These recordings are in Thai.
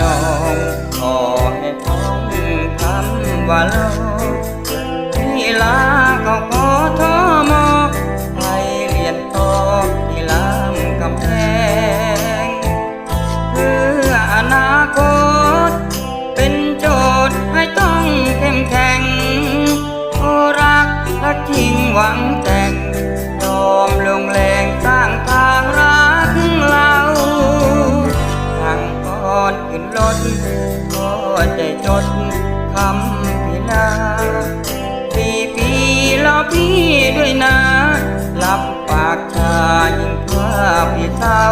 น้องขอให้ท้องคำว่าลอ ก็ใจจดคำพิลาปีปีรอพี่ด้วยนะรับปากชายิ่งเพื่อพี่เศร้า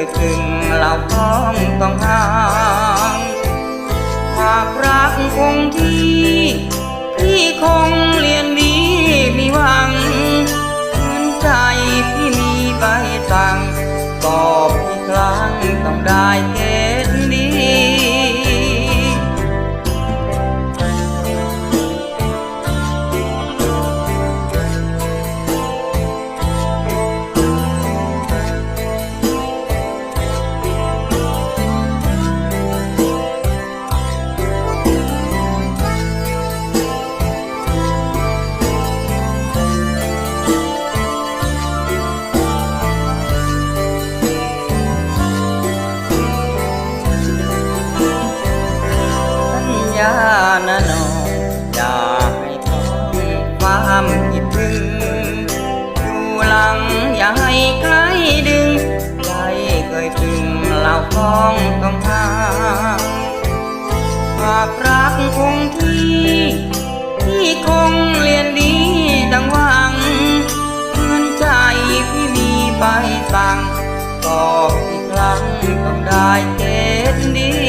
ยถึงเราพ้องต้องห่างหากรักคงที่พี่คงเรียนดีมีหวังเหมือนใจพี่มีใบสั่งตอบอีกครั้งต้องได้เก นะน้องอย่าให้ทองความคิดถึงอยู่หลังอย่าให้ใครดึงใจเคยถึงเราพ้องต้องห่างหากรักคงที่พี่คงเรียนดีดังหวังเหมือนใจพี่มีใบสั่งตอบอีกครั้งต้องได้เกดดี